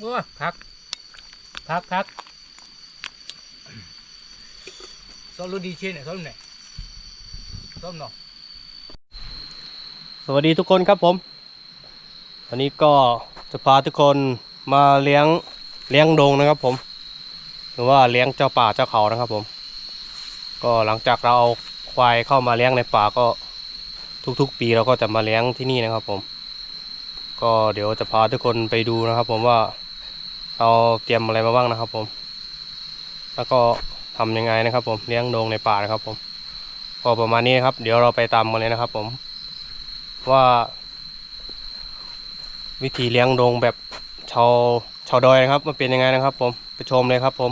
โอ้พัก พักพักซ้อมรถดีเชนเนี่ยซ้อมไหนซ้อมเนาะสวัสดีทุกคนครับผมวันนี้ก็จะพาทุกคนมาเลี้ยงเลี้ยงดงนะครับผม หรือว่าเลี้ยงเจ้าป่าเจ้าเขานะครับผม ก็หลังจากเราเอาควายเข้ามาเลี้ยงในป่าก็ทุกๆ ปีเราก็จะมาเลี้ยงที่นี่นะครับผม ก็เดี๋ยวจะพาทุกคนไปดูนะครับผมว่า เราเตรียมอะไรมาบ้างนะครับ ผม แล้วก็ทำยังไงนะครับ ผมเลี้ยงโดงในป่านะครับ ผมก็ประมาณนี้นะครับ เดี๋ยวเราไปตามกันเลยนะครับ ผม ว่า วิธีเลี้ยงโดงแบบชาวชาวดอยนะครับ มันเป็นยังไงนะครับ ผมไปชมเลยครับ ผม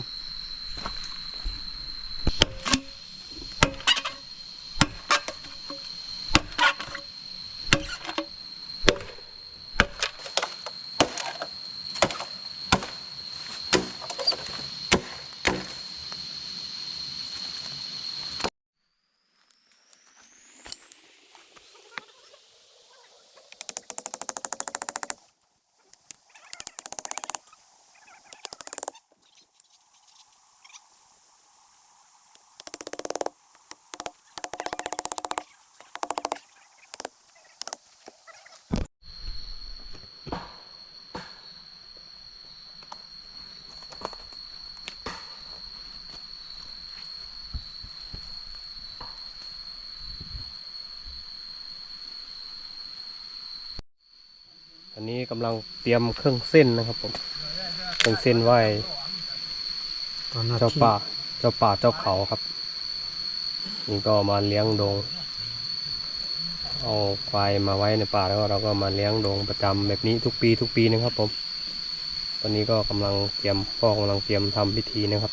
นนี้กำลังเตรียมเครื่องเส้นนะครับผมเครื่องเส้นไหวเจ้าป่าเจ้าป่าเจ้าเขาครับ นี่ก็มาเลี้ยงดง เอาควายมาไว้ในป่าแล้วก็เราก็มาเลี้ยงดงประจำแบบนี้ทุกปีทุกปีนะครับผม ตอนนี้ก็กำลังเตรียมพ่อกำลังเตรียมทำพิธีนะครับ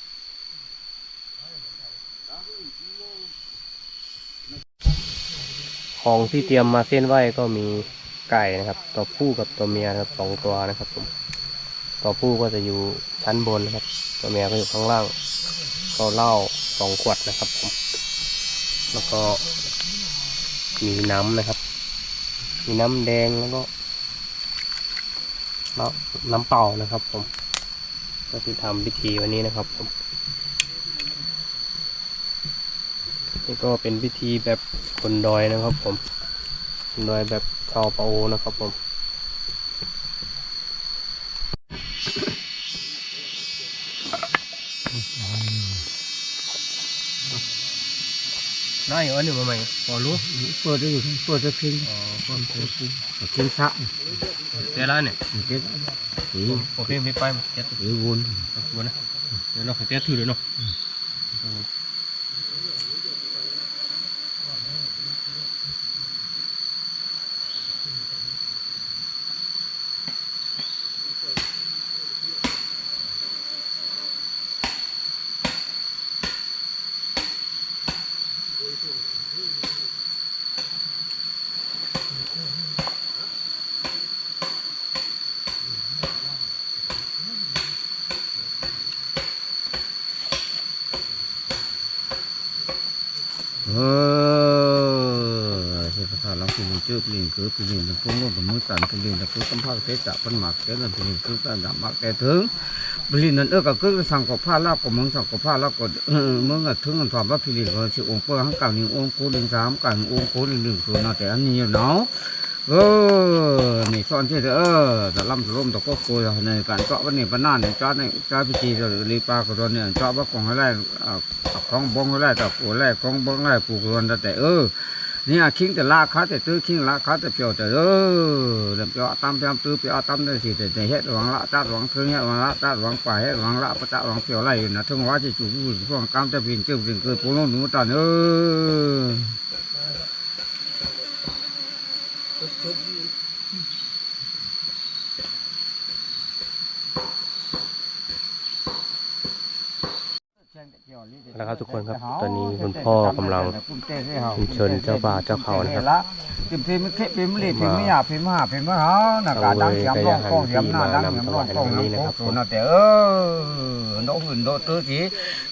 ของที่เตรียมมาเส้นไหวก็มีไก่นะครับ ตัวผู้กับตัวเมียนะครับสองตัวนะครับผมตัวผู้ก็จะอยู่ชั้นบนนะครับ ตัวเมียก็อยู่ข้างล่างก็เหล้าสองขวดนะครับผม แล้วก็มีน้ำนะครับ มีน้ำแดงแล้วก็แล้วน้ำเปล่านะครับผม ก็ที่ทำพิธีวันนี้นะครับผม นี่ก็เป็นพิธีแบบคนดอยนะครับผมคนดอยแบบชาวปะโอนะครับผมน่าอยู่อันหนึ่งมาใหม่พอรู้เปิดได้อยู่เปิดจะทิ้งอ๋อเปิดจะทิ้งทิ้งซะเจ้าละเนี่ยเก็บสีผมเป็นไม่ไปเจ้าสีวนตัวนะเดี๋ยวเราขอเจ้าถือเลยเนาะ เออเทพทาลังคุณเจ้าปีนคือปีนตะพุ่งลงกับมือตันปีนตะพุ่งสัมภาษณ์เทจะปันหมักเทนั่นปีนคือการดับหมักแต่ถึง ปีนนั่นเออก็คือสั่งกับผ้าลาบกับมึงสั่งกับผ้าลาบก็เออมึงอะถึงกันถามว่าปีนก็สิองค์เปิ้ลหังเก่าหนึ่งองค์กูหนึ่งสามกันองค์กูหนึ่งหนึ่งส่วนแต่อันนี้เนาะเออนี่ซ่อนที่เออแต่ลำตะล่มตะก็คุยในการเจาะวันนี้ปนานเนี่ยเจาะในเจาะพิธีจะรีปลากระโดนเนี่ยเจาะว่าของให้แรกของบ้องให้แรกแต่ปูแรของบองแรกปูกระโดนแต่เออ เนี่ยคิงแต่ลาคาแต่ตื้อคิงลาคาแต่เปียวแต่เออเดี๋ยวเปียวตามเปียวตื้อเปียวตามได้สิแต่แต่เฮ็ดหวังละจัดหวังเทิงเฮ็ดหวังละจัดหวังป่าเฮ็ดหวังละประจัดหวังเปียวไรอยู่นะถึงว่าจะจู่จู่ช่วงกามจะเปลี่ยนเจ้าสิ่งเกิดปูนหนูตันเออ แล้วครับทุกคนครับ ตอนนี้คุณพ่อกำลังเชิญเจ้าป่าเจ้าเขานะครับพิมพ์พิมพ์พิมพ์พิมพ์รีพิมพ์ไม่อยากพิมพ์มาพิมพ์มาหาหน้ากาดังเสียงร้องกล้องเสียงหน้าดังเสียงร้องกล้องน้ำโคกนะแต่เออโดนหุ่นโดนตื้อสี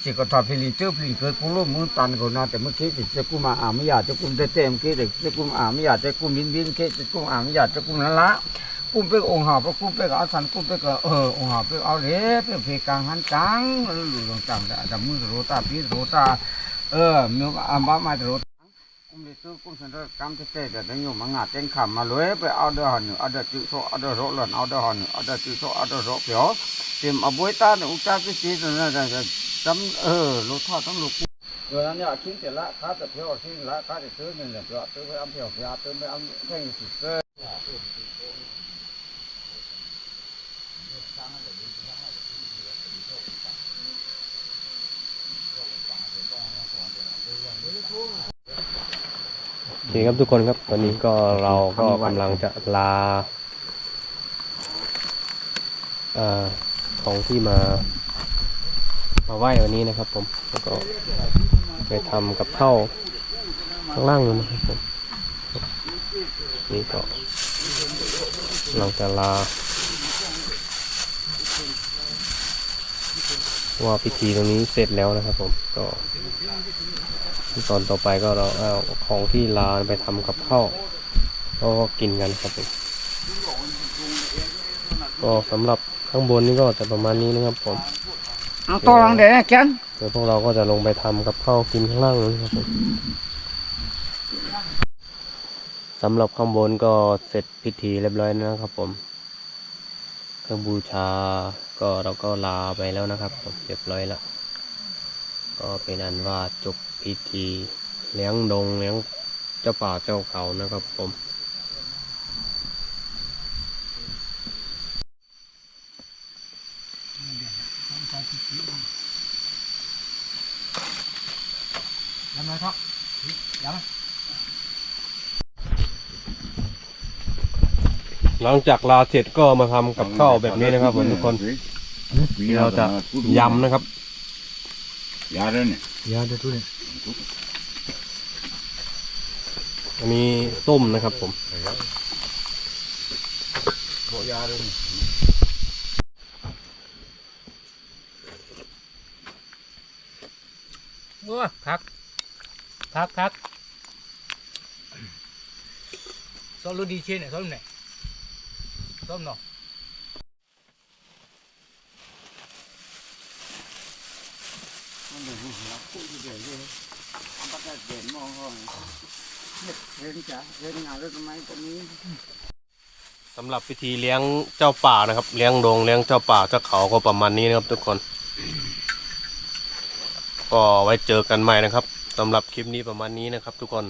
สิก็ทอพิลิเจอพิลิเกิดกูรู้มือตันกูนะแต่เมื่อกี้สิจะกูมาอ่าไม่อยากจะกูเต็มเกี้แต่จะกูอ่าไม่อยากจะกูบินบินกี้จะกูอ่าไม่อยากจะกูนั่นละ กุ้มเป็กองหาเพกุ้มเป็กเอาสันกุ้มเป็กเออองหาเป็กเอาเล็บเป็กเพกลางหันจังหลุดลงจังแต่แต่มือโรตาปีโรตาเออมีอันบ้ามาโรตากุ้มเลยซื้อกุ้มสันก็กำเตะแต่ได้ยมมางงาเต็งขำมาเลยไปเอาเดือหันเอาเดือจุโซเอาเดือโรหล่นเอาเดือหันเอาเดือจุโซเอาเดือโรเปียวเต็มอบุยตาเนี่ยอุจจาระสีนั่นนั่นจำเออรถทอดต้องลุกเวลาเนี่ยคิดแต่ละข้าแต่เพียวคิดละข้าแต่ซื้อเนี่เพียวซื้อไปเอาเพียวเพียวซื้อไปเอาแค่งสิบเก้โอเคครับทุกคนครับตอนนี้ก็เราก็กำลังจะลาอ่อของที่มา มาไหว้วันนี้นะครับ ผมแล้วก็ไปทำกับข้าวข้างล่างนู้นนะครับผมนี่ก็กำลังจะลาว่าพิธีตรงนี้เสร็จแล้วนะครับผมก็ ขั้นตอนต่อไปก็เราเอาของที่ลานไปทำกับข้าวแล้วก็กินกันครับผมก็สำหรับข้างบนนี่ก็จะประมาณนี้นะครับผมเอาตัวรังเด็กแกนเดี๋ยวพวกเราก็จะลงไปทำกับข้าวกินข้างล่างนู้นครับผมสำหรับข้างบนก็เสร็จพิธีเรียบร้อยแล้วนะครับผม เครื่องบูชาก็เราก็ลาไปแล้วนะครับผมเรียบร้อยแล้ว ก็เป็นอันว่าจบ พิธีเลี้ยงดงเลี้ยงเจ้าป่าเจ้าเขานะครับผมยังไงครับยังหลังจากลาเสร็จก็มาทำกับข้าวแบบนี้นะครับผมทุกคนที่เราจะยำนะครับ ยาแล้วเนี่ย ยาเดี๋ยวทุเรียน อันนี้ต้มนะครับผมโบยาแล้วเนี่ยว้าคักคักคักซ้อมรถดีเช่นเนี่ยซ้อมไหนซ้อมเนาะ มันเดี๋ยวหัวคู่เดี๋ยวเดี๋ยวมันก็เด่นมองห้อง เห็นจ้ะเห็นงานเล่นทำไมตรงนี้สำหรับพิธีเลี้ยงเจ้าป่านะครับ เลี้ยงดงเลี้ยงเจ้าป่าเจ้าเขาก็ประมาณนี้นะครับทุกคน ก็ไว้เจอกันใหม่นะครับสำหรับคลิปนี้ประมาณนี้นะครับ ทุกคน